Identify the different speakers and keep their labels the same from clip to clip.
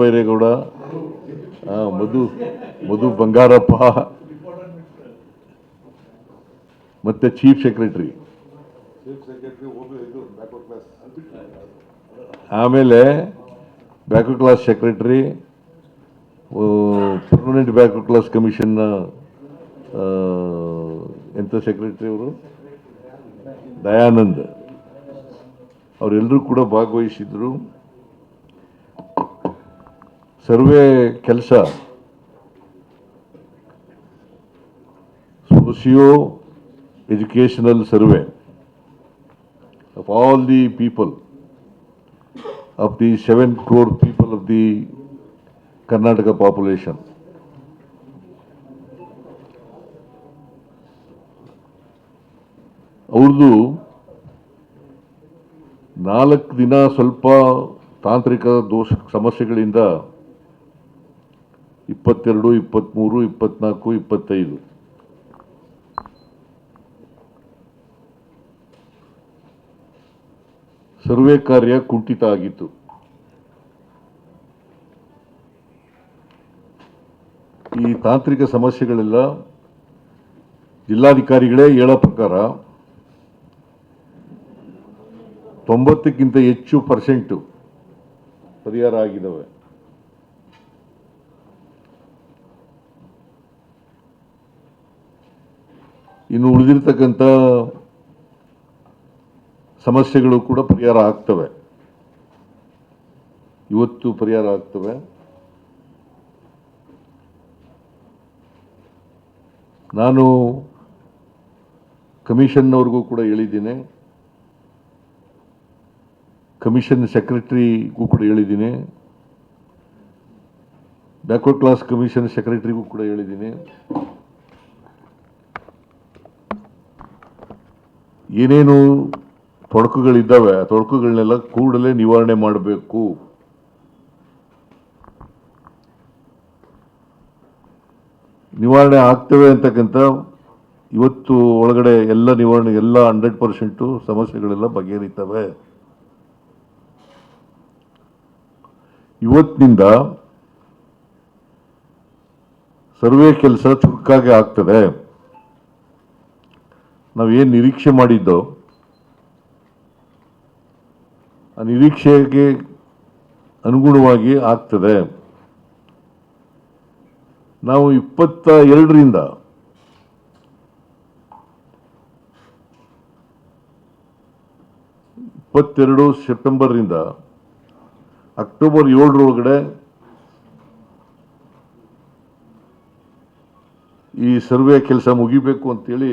Speaker 1: ಬೈರೇಗೌಡ ಮಧು ಮಧು ಬಂಗಾರಪ್ಪ ಮತ್ತೆ chief secretary. ಆಮೇಲೆ backward class secretary permanent backward class ಕಮಿಷನ್ನ ಎಂಥ ಸೆಕ್ರೆಟರಿ ಅವರು ದಯಾನಂದ್. ಅವರೆಲ್ಲರೂ ಕೂಡ ಭಾಗವಹಿಸಿದ್ರು. ಸರ್ವೆ ಕೆಲಸ. Socio educational survey of all the people of the seven crore people of the Karnataka population ಅವ್ರದ್ದು ನಾಲ್ಕು ದಿನ ಸ್ವಲ್ಪ ತಾಂತ್ರಿಕ ದೋಷ ಸಮಸ್ಯೆಗಳಿಂದ ಇಪ್ಪತ್ತೆರಡು ಇಪ್ಪತ್ತ್ಮೂರು ಇಪ್ಪತ್ನಾಲ್ಕು, ಇಪ್ಪತ್ತೈದು. ಸರ್ವೆ ಕಾರ್ಯ ಕುಂಠಿತ ಆಗಿತ್ತು. ಈ ತಾಂತ್ರಿಕ ಸಮಸ್ಯೆಗಳೆಲ್ಲ ಜಿಲ್ಲಾಧಿಕಾರಿಗಳೇ ಹೇಳೋ ಪ್ರಕಾರ ತೊಂಬತ್ತಕ್ಕಿಂತ ಹೆಚ್ಚು ಪರ್ಸೆಂಟು ಪರಿಹಾರ ಆಗಿದ್ದಾವೆ. ಇನ್ನು ಉಳಿದಿರ್ತಕ್ಕಂಥ ಸಮಸ್ಯೆಗಳು ಕೂಡ ಪರಿಹಾರ ಆಗ್ತವೆ. ಇವತ್ತು ಪರಿಹಾರ ಆಗ್ತವೆ. ನಾನು ಕಮಿಷನ್ನವ್ರಿಗೂ ಕೂಡ ಹೇಳಿದ್ದೀನಿ. ಕಮಿಷನ್ ಸೆಕ್ರೆಟರಿಗೂ ಕೂಡ ಹೇಳಿದ್ದೀನಿ. ಬ್ಯಾಕ್ವರ್ಡ್ ಕ್ಲಾಸ್ ಕಮಿಷನ್ ಸೆಕ್ರೆಟರಿಗೂ ಕೂಡ ಹೇಳಿದ್ದೀನಿ. ಏನೇನು ತೊಡಕುಗಳಿದ್ದಾವೆ, ಆ ತೊಡಕುಗಳನ್ನೆಲ್ಲ ಕೂಡಲೇ ನಿವಾರಣೆ ಮಾಡಬೇಕು. ನಿವಾರಣೆ ಆಗ್ತವೆ ಅಂತಕ್ಕಂಥ ಇವತ್ತು ಒಳಗಡೆ ಎಲ್ಲ ನಿವಾರಣೆ, ಎಲ್ಲ ಹಂಡ್ರೆಡ್ ಪರ್ಸೆಂಟು ಸಮಸ್ಯೆಗಳೆಲ್ಲ ಬಗೆಹರಿತವೆ. ಇವತ್ತಿನಿಂದ ಸರ್ವೆ ಕೆಲಸ ಚುರುಕಾಗಿ ಆಗ್ತದೆ. ನಾವೇನು ನಿರೀಕ್ಷೆ ಮಾಡಿದ್ದೋ, ಆ ನಿರೀಕ್ಷೆಗೆ ಅನುಗುಣವಾಗಿ ಆಗ್ತದೆ. ನಾವು ಇಪ್ಪತ್ತ ಎರಡರಿಂದ ಇಪ್ಪತ್ತೆರಡು ಸೆಪ್ಟೆಂಬರ್ನಿಂದ ಅಕ್ಟೋಬರ್ ಏಳರೊಳಗಡೆ ಈ ಸರ್ವೆ ಕೆಲಸ ಮುಗಿಬೇಕು ಅಂತೇಳಿ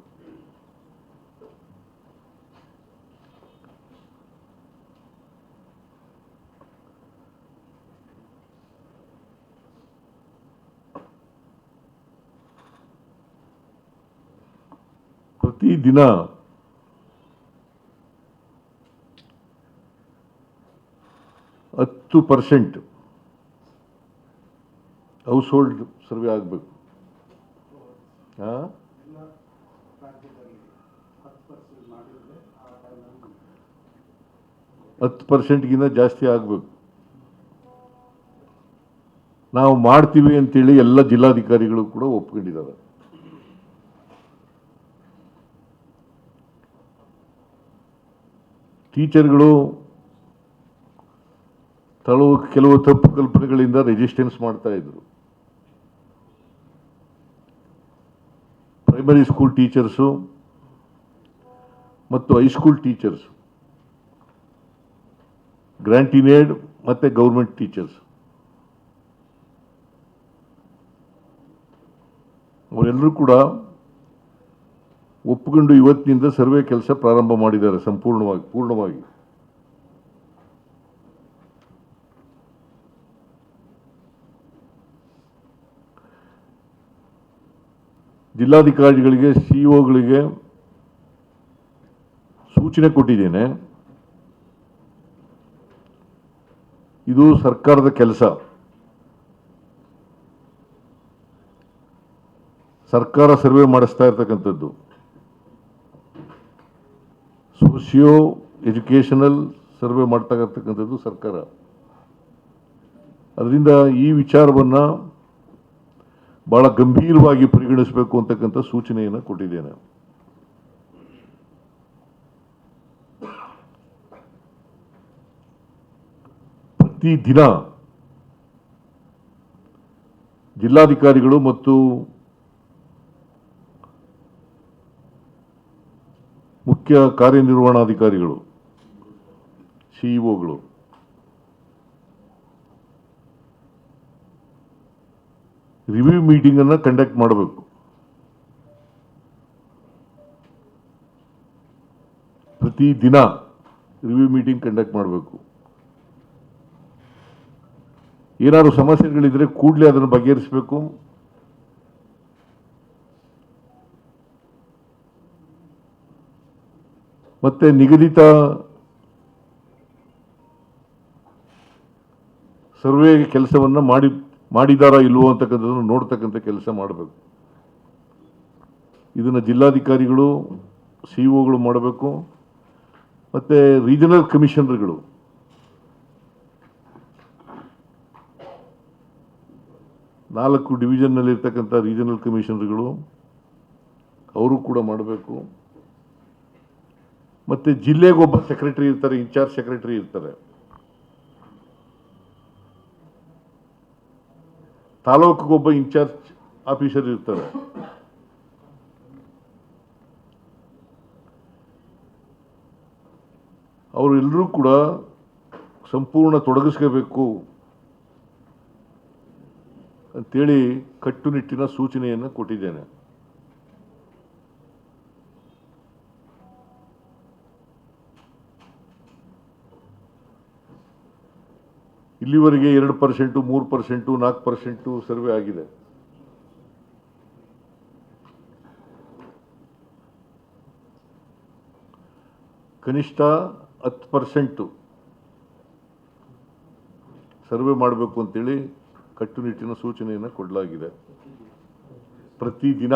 Speaker 1: ಪ್ರತಿದಿನ ಹತ್ತು ಪರ್ಸೆಂಟ್ ಹೌಸ್ ಹೋಲ್ಡ್ ಸರ್ವೆ ಆಗಬೇಕು. ಹಾಂ? ಹತ್ತು ಪರ್ಸೆಂಟ್ಗಿಂತ ಜಾಸ್ತಿ ಆಗಬೇಕು. ನಾವು ಮಾಡ್ತೀವಿ ಅಂತೇಳಿ ಎಲ್ಲ ಜಿಲ್ಲಾಧಿಕಾರಿಗಳು ಕೂಡ ಒಪ್ಕೊಂಡಿದ್ದಾರೆ. ಟೀಚರ್ಗಳು ತಳುವ ಕೆಲವು ತಪ್ಪು ಕಲ್ಪನೆಗಳಿಂದ ರೆಜಿಸ್ಟೆನ್ಸ್ ಮಾಡ್ತಾ ಇದ್ರು. ಪ್ರೈಮರಿ ಸ್ಕೂಲ್ ಟೀಚರ್ಸು ಮತ್ತು high school teachers grant in aid ಮತ್ತು ಗೌರ್ಮೆಂಟ್ ಟೀಚರ್ಸ್ ಅವರೆಲ್ಲರೂ ಕೂಡ ಒಪ್ಪಿಕೊಂಡು ಇವತ್ತಿನಿಂದ ಸರ್ವೆ ಕೆಲಸ ಪ್ರಾರಂಭ ಮಾಡಿದ್ದಾರೆ ಸಂಪೂರ್ಣವಾಗಿ, ಪೂರ್ಣವಾಗಿ. ಜಿಲ್ಲಾಧಿಕಾರಿಗಳಿಗೆ, ಸಿಇಒಗಳಿಗೆ ಸೂಚನೆ ಕೊಟ್ಟಿದ್ದೇನೆ. ಇದು ಸರ್ಕಾರದ ಕೆಲಸ. ಸರ್ಕಾರ ಸರ್ವೆ ಮಾಡಿಸ್ತಾ ಇರ್ತಕ್ಕಂಥದ್ದು. ಸೋಷಿಯೋ ಎಜುಕೇಷನಲ್ ಸರ್ವೆ ಮಾಡ್ತಾ ಸರ್ಕಾರ. ಅದರಿಂದ ಈ ವಿಚಾರವನ್ನು ಭಾಳ ಗಂಭೀರವಾಗಿ ಪರಿಗಣಿಸಬೇಕು ಅಂತಕ್ಕಂಥ ಸೂಚನೆಯನ್ನು ಕೊಟ್ಟಿದ್ದೇನೆ. ಪ್ರತಿ ದಿನ ಜಿಲ್ಲಾಧಿಕಾರಿಗಳು ಮತ್ತು ಮುಖ್ಯ ಕಾರ್ಯನಿರ್ವಹಣಾಧಿಕಾರಿಗಳು ಸಿಇಒಗಳು ರಿವ್ಯೂ ಮೀಟಿಂಗ್ ಅನ್ನ ಕಂಡಕ್ಟ್ ಮಾಡಬೇಕು. ಪ್ರತಿ ದಿನ ರಿವ್ಯೂ ಮೀಟಿಂಗ್ ಕಂಡಕ್ಟ್ ಮಾಡಬೇಕು. ಏನಾದರೂ ಸಮಸ್ಯೆಗಳಿದ್ರೆ ಕೂಡಲೇ ಅದನ್ನು ಬಗೆಹರಿಸಬೇಕು. ಮತ್ತೆ ನಿಗದಿತ ಸರ್ವೇ ಕೆಲಸವನ್ನು ಮಾಡಿ, ಮಾಡಿದಾರಾ ಇಲ್ವೋ ಅಂತಕ್ಕಂಥದ್ದನ್ನು ನೋಡ್ತಕ್ಕಂಥ ಕೆಲಸ ಮಾಡಬೇಕು. ಇದನ್ನು ಜಿಲ್ಲಾಧಿಕಾರಿಗಳು, ಸಿ ಒಗಳು ಮಾಡಬೇಕು. ಮತ್ತು ರೀಜನಲ್ ಕಮಿಷನರ್ಗಳು. ನಾಲ್ಕು ಡಿವಿಷನ್ನಲ್ಲಿರ್ತಕ್ಕಂಥ ರೀಜನಲ್ ಕಮಿಷನರ್ಗಳು, ಅವರು ಕೂಡ ಮಾಡಬೇಕು. ಮತ್ತೆ ಜಿಲ್ಲೆಗೊಬ್ಬ ಸೆಕ್ರೆಟರಿ ಇರ್ತಾರೆ ಇನ್ಚಾರ್ಜ್ ಸೆಕ್ರೆಟರಿ ಇರ್ತಾರೆ. ತಾಲೂಕಿಗೊಬ್ಬ ಇನ್ಚಾರ್ಜ್ ಆಫೀಸರ್ ಇರ್ತಾರೆ. ಅವರೆಲ್ಲರೂ ಕೂಡ ಸಂಪೂರ್ಣ ತೊಡಗಿಸ್ಕೋಬೇಕು ಅಂತೇಳಿ ಕಟ್ಟುನಿಟ್ಟಿನ ಸೂಚನೆಯನ್ನು ಕೊಟ್ಟಿದ್ದೇನೆ. ಇಲ್ಲಿವರೆಗೆ ಎರಡು ಪರ್ಸೆಂಟು, ಮೂರು ಪರ್ಸೆಂಟು, ನಾಲ್ಕು ಪರ್ಸೆಂಟು ಸರ್ವೆ ಆಗಿದೆ. ಕನಿಷ್ಠ ಹತ್ತು ಪರ್ಸೆಂಟು ಸರ್ವೆ ಮಾಡಬೇಕು ಅಂತೇಳಿ ಕಟ್ಟುನಿಟ್ಟಿನ ಸೂಚನೆಯನ್ನು ಕೊಡಲಾಗಿದೆ. ಪ್ರತಿದಿನ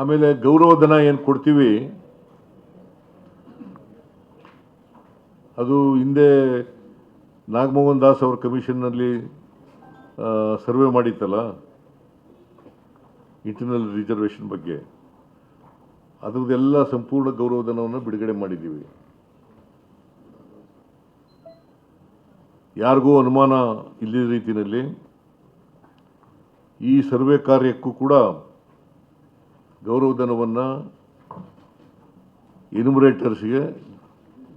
Speaker 1: ಆಮೇಲೆ ಗೌರವಧನ ಏನು ಕೊಡ್ತೀವಿ? ಅದು ಹಿಂದೆ ನಾಗಮೋಹನ್ ದಾಸ್ ಅವ್ರ ಕಮಿಷನ್ನಲ್ಲಿ ಸರ್ವೆ ಮಾಡಿತ್ತಲ್ಲ? ಇಂಟರ್ನಲ್ ರಿಸರ್ವೇಷನ್ ಬಗ್ಗೆ. ಅದರದ್ದೆಲ್ಲ ಸಂಪೂರ್ಣ ಗೌರವಧನವನ್ನು ಬಿಡುಗಡೆ ಮಾಡಿದ್ದೀವಿ. ಯಾರಿಗೂ ಅನುಮಾನ ಇಲ್ಲದ ರೀತಿಯಲ್ಲಿ ಈ ಸರ್ವೆ ಕಾರ್ಯಕ್ಕೂ ಕೂಡ ಗೌರವಧನವನ್ನು ಇನ್ಯುಮರೇಟರ್ಸ್ಗೆ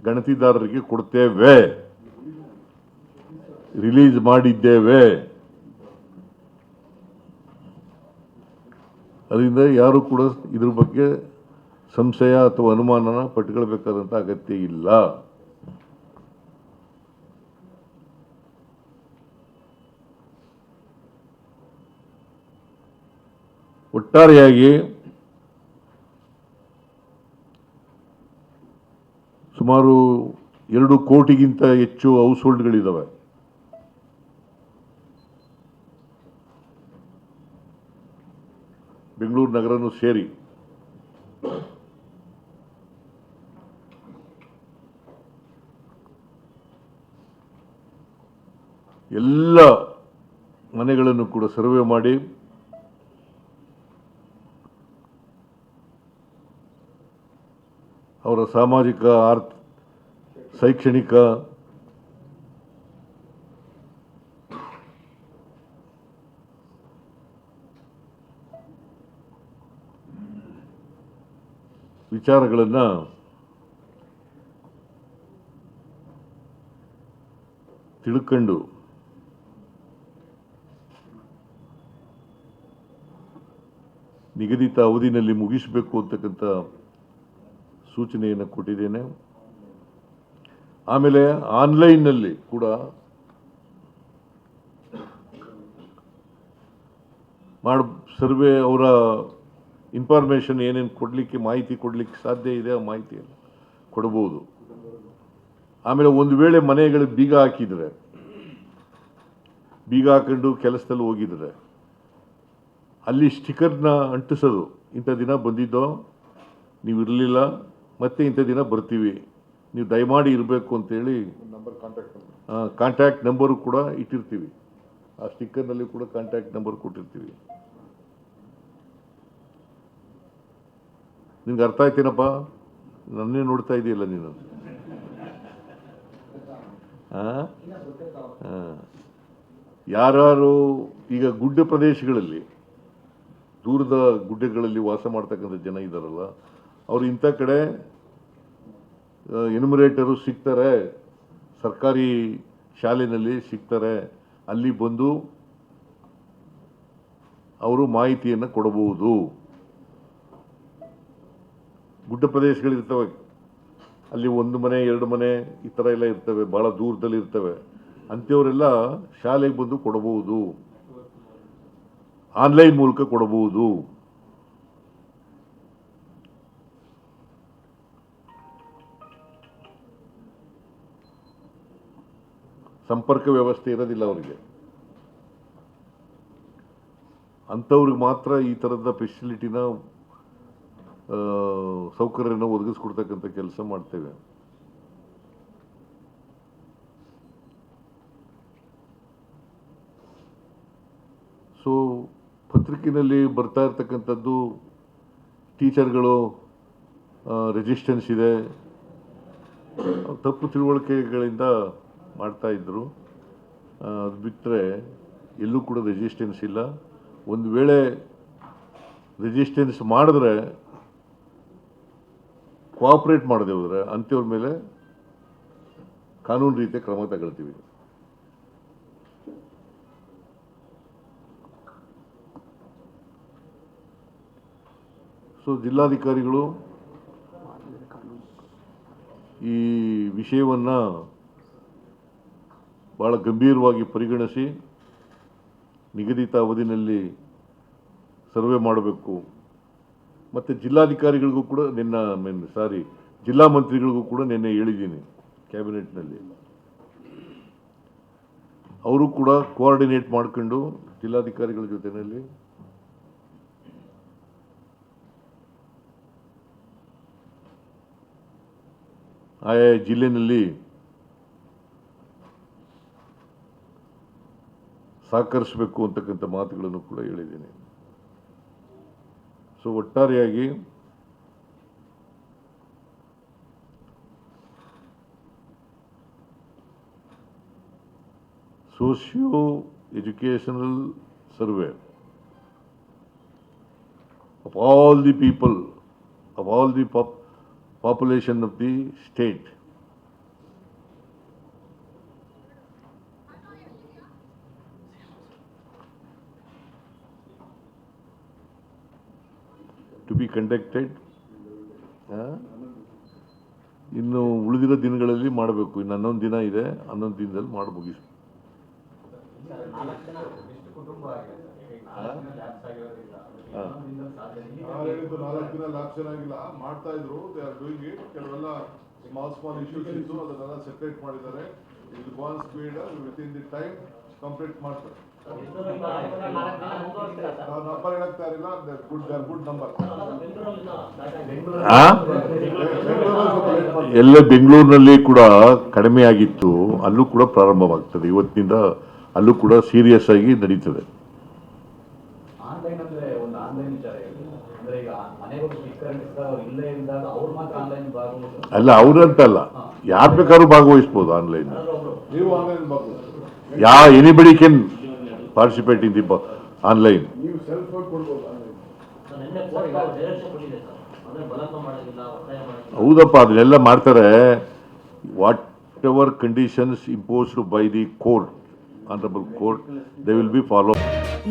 Speaker 1: ಗಣತಿದಾರರಿಗೆ ಕೊಡ್ತೇವೆ. ರಿಲೀಸ್ ಮಾಡಿದ್ದೇವೆ. ಅದರಿಂದ ಯಾರು ಕೂಡ ಇದ್ರ ಬಗ್ಗೆ ಸಂಶಯ ಅಥವಾ ಅನುಮಾನನ ಪಟ್ಕೊಳ್ಬೇಕಾದಂಥ ಅಗತ್ಯ ಇಲ್ಲ. ಒಟ್ಟಾರೆಯಾಗಿ ಸುಮಾರು ಎರಡು ಕೋಟಿಗಿಂತ ಹೆಚ್ಚು ಹೌಸ್ ಹೋಲ್ಡ್ಗಳಿದ್ದಾವೆ ಬೆಂಗಳೂರು ನಗರನೂ ಸೇರಿ. ಎಲ್ಲ ಮನೆಗಳನ್ನು ಕೂಡ ಸರ್ವೆ ಮಾಡಿ. ಅವರ ಸಾಮಾಜಿಕ ಆರ್ಥ ಶೈಕ್ಷಣಿಕ ವಿಚಾರಗಳನ್ನು ತಿಳ್ಕೊಂಡು ನಿಗದಿತ ಅವಧಿನಲ್ಲಿ ಮುಗಿಸಬೇಕು ಅಂತಕ್ಕಂಥ ಸೂಚನೆಯನ್ನು ಕೊಟ್ಟಿದ್ದೇನೆ. ಆಮೇಲೆ ಆನ್ಲೈನ್ನಲ್ಲಿ ಕೂಡ ಮಾಡ, ಸರ್ವೆ ಅವರ ಇನ್ಫಾರ್ಮೇಷನ್ ಏನೇನು ಕೊಡಲಿಕ್ಕೆ ಮಾಹಿತಿ ಕೊಡಲಿಕ್ಕೆ ಸಾಧ್ಯ ಇದೆ ಆ ಮಾಹಿತಿಯನ್ನು ಕೊಡ್ಬೋದು. ಆಮೇಲೆ ಒಂದು ವೇಳೆ ಮನೆಗಳಿಗೆ ಬೀಗ ಹಾಕಿದರೆ, ಬೀಗ ಹಾಕೊಂಡು ಕೆಲಸದಲ್ಲಿ ಹೋಗಿದ್ರೆ, ಅಲ್ಲಿ ಸ್ಟಿಕರ್ನ ಅಂಟಿಸೋದು, ಇಂಥ ದಿನ ಬಂದಿದ್ದೋ, ನೀವು ಇರಲಿಲ್ಲ, ಮತ್ತೆ ಇಂಥ ದಿನ ಬರ್ತೀವಿ. ನೀವು ದಯಮಾಡಿ ಇರಬೇಕು ಅಂತೇಳಿ ನಂಬರ್ ಕಾಂಟ್ಯಾಕ್ಟ್ ಕಾಂಟ್ಯಾಕ್ಟ್ ನಂಬರು ಕೂಡ ಇಟ್ಟಿರ್ತೀವಿ. ಆ ಸ್ಟಿಕ್ಕರ್ನಲ್ಲಿ ಕೂಡ ಕಾಂಟ್ಯಾಕ್ಟ್ ನಂಬರ್ ಕೊಟ್ಟಿರ್ತೀವಿ. ನಿಮ್ಗೆ ಅರ್ಥ ಆಯ್ತೇನಪ್ಪ? ನನ್ನೇ ನೋಡ್ತಾ ಇದೆಯಲ್ಲ ನೀನು. ಯಾರು ಈಗ ಗುಡ್ಡ ಪ್ರದೇಶಗಳಲ್ಲಿ ದೂರದ ಗುಡ್ಡಗಳಲ್ಲಿ ವಾಸ ಮಾಡ್ತಕ್ಕಂಥ ಜನ ಇದ್ದಾರಲ್ಲ ಅವರು ಇಂಥ ಕಡೆ ಎನ್ಯುಮರೇಟರು ಸಿಗ್ತಾರೆ, ಸರ್ಕಾರಿ ಶಾಲೆಯಲ್ಲಿ ಸಿಗ್ತಾರೆ, ಅಲ್ಲಿ ಬಂದು ಅವರು ಮಾಹಿತಿಯನ್ನು ಕೊಡಬಹುದು. ಗುಡ್ಡ ಪ್ರದೇಶಗಳಿರ್ತವೆ, ಅಲ್ಲಿ ಒಂದು ಮನೆ, ಎರಡು ಮನೆ, ಈ ಥರ ಎಲ್ಲ ಇರ್ತವೆ ಭಾಳ ದೂರದಲ್ಲಿ ಇರ್ತವೆ. ಅಂಥವರೆಲ್ಲ ಶಾಲೆಗೆ ಬಂದು ಕೊಡಬಹುದು. ಆನ್ಲೈನ್ ಮೂಲಕ ಕೊಡಬಹುದು. ಸಂಪರ್ಕ ವ್ಯವಸ್ಥೆ ಇರೋದಿಲ್ಲ ಅವರಿಗೆ. ಅಂಥವ್ರಿಗೆ ಮಾತ್ರ ಈ ಥರದ ಫೆಸಿಲಿಟಿನ ಸೌಕರ್ಯನ ಒದಗಿಸ್ಕೊಡ್ತಕ್ಕಂಥ ಕೆಲಸ ಮಾಡ್ತೇವೆ. ಸೊ ಪತ್ರಿಕೆಯಲ್ಲಿ ಬರ್ತಾ ಇರ್ತಕ್ಕಂಥದ್ದು ಟೀಚರ್ಗಳು ರೆಜಿಸ್ಟೆನ್ಸ್ ಇದೆ. ತಪ್ಪು ತಿಳುವಳಿಕೆಗಳಿಂದ ಮಾಡ್ತಾ ಇದ್ರು. ಅದು ಬಿಟ್ಟರೆ ಎಲ್ಲೂ ಕೂಡ ರೆಜಿಸ್ಟೆನ್ಸ್ ಇಲ್ಲ. ಒಂದು ವೇಳೆ ರೆಸಿಸ್ಟೆನ್ಸ್ ಮಾಡಿದ್ರೆ ಕೋಆಪ್ರೇಟ್ ಮಾಡದೆ ಹೋದ್ರೆ ಅಂಥವ್ರ ಮೇಲೆ ಕಾನೂನು ರೀತಿಯ ಕ್ರಮ ತಗೊಳ್ತೀವಿ. ಸೊ ಜಿಲ್ಲಾಧಿಕಾರಿಗಳು ಈ ವಿಷಯವನ್ನು ಭಾಳ ಗಂಭೀರವಾಗಿ ಪರಿಗಣಿಸಿ ನಿಗದಿತ ಅವಧಿನಲ್ಲಿ ಸರ್ವೆ ಮಾಡಬೇಕು. ಮತ್ತು ಜಿಲ್ಲಾಧಿಕಾರಿಗಳಿಗೂ ಕೂಡ ನಿನ್ನ ಮೀನ್ ಸಾರಿ, ಜಿಲ್ಲಾ ಮಂತ್ರಿಗಳಿಗೂ ಕೂಡ ನಿನ್ನೆ ಹೇಳಿದ್ದೀನಿ ಕ್ಯಾಬಿನೆಟ್ನಲ್ಲಿ. ಅವರು ಕೂಡ ಕೋಆರ್ಡಿನೇಟ್ ಮಾಡ್ಕೊಂಡು ಜಿಲ್ಲಾಧಿಕಾರಿಗಳ ಜೊತೆಯಲ್ಲಿ ಆಯಾ ಜಿಲ್ಲೆನಲ್ಲಿ ಸಹಕರಿಸಬೇಕು ಅಂತಕ್ಕಂಥ ಮಾತುಗಳನ್ನು ಕೂಡ ಹೇಳಿದ್ದೀನಿ. ಸೊ ಒಟ್ಟಾರೆಯಾಗಿ socio educational survey of all the people of all the pop population of the state To conducted ಇನ್ನು ಉಳಿದಿರೋ ದಿನಗಳಲ್ಲಿ ಮಾಡಬೇಕು. ಇನ್ನು ಹನ್ನೊಂದು ದಿನ ಇದೆ, ಹನ್ನೊಂದು ದಿನದಲ್ಲಿ ಮಾಡಿ ಮುಗಿಸ್
Speaker 2: ಮಾಡ್ತಾ ಇದ್ರು ಕೆಲವೆಲ್ಲ ಸ್ಮಾಲ್ ಸ್ಮಾಲ್ ಇಶ್ಯೂಸ್ ಇತ್ತು ಅದನ್ನೆಲ್ಲ ಸೆಪ್ರೇಟ್ ಮಾಡಿದ್ದಾರೆ gone speed with in the time complete ಮಾಡ್ತಾರೆ ನಂಬರ್ ಹೇಳಕ್ತಾ ಇರಲಿಲ್ಲ ಗುಡ್ ಗುಡ್ ನಂಬರ್
Speaker 1: ಎಲ್ಲ ಬೆಂಗಳೂರಿನಲ್ಲಿ ಕೂಡ ಕಡಿಮೆ ಆಗಿತ್ತು ಅಲ್ಲೂ ಕೂಡ ಪ್ರಾರಂಭವಾಗ್ತದೆ. ಇವತ್ತಿನಿಂದ ಅಲ್ಲೂ ಕೂಡ ಸೀರಿಯಸ್ ಆಗಿ ನಡೀತದೆ.
Speaker 3: ಆನ್ಲೈನ್ ಅಂದ್ರೆ ಒಂದು ಆನ್ಲೈನ್ ವಿಚಾರ ಅಂದ್ರೆ ಈಗ ಮನೆಗಳು ಇಲ್ಲೇ ಇದ್ದಾಗ ಅವ್ರು ಮಾತ್ರ ಆನ್ಲೈನ್ ಭಾಗವಹಿಸೋದು
Speaker 1: ಅಲ್ಲ ಅವ್ರಂತಲ್ಲ. ಯಾರು ಬೇಕಾದ್ರೂ ಭಾಗವಹಿಸ್ಬೋದು ಆನ್ಲೈನ್
Speaker 2: ನೀವು ಆನ್ಲೈನ್ ಮಕ್ಕಳು
Speaker 1: ya anybody can participate in the online. ಹೌದಪ್ಪ ಅದನ್ನೆಲ್ಲ ಮಾಡ್ತಾರೆ. Whatever conditions imposed by the court honourable court they will be follow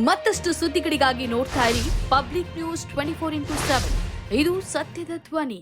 Speaker 4: ಮತ್ತಷ್ಟು ಸುದ್ದಿಗಳಿಗಾಗಿ ನೋಡ್ತಾ ಇರಿ public news twenty four into seven ಇದು ಸತ್ಯದ ಧ್ವನಿ.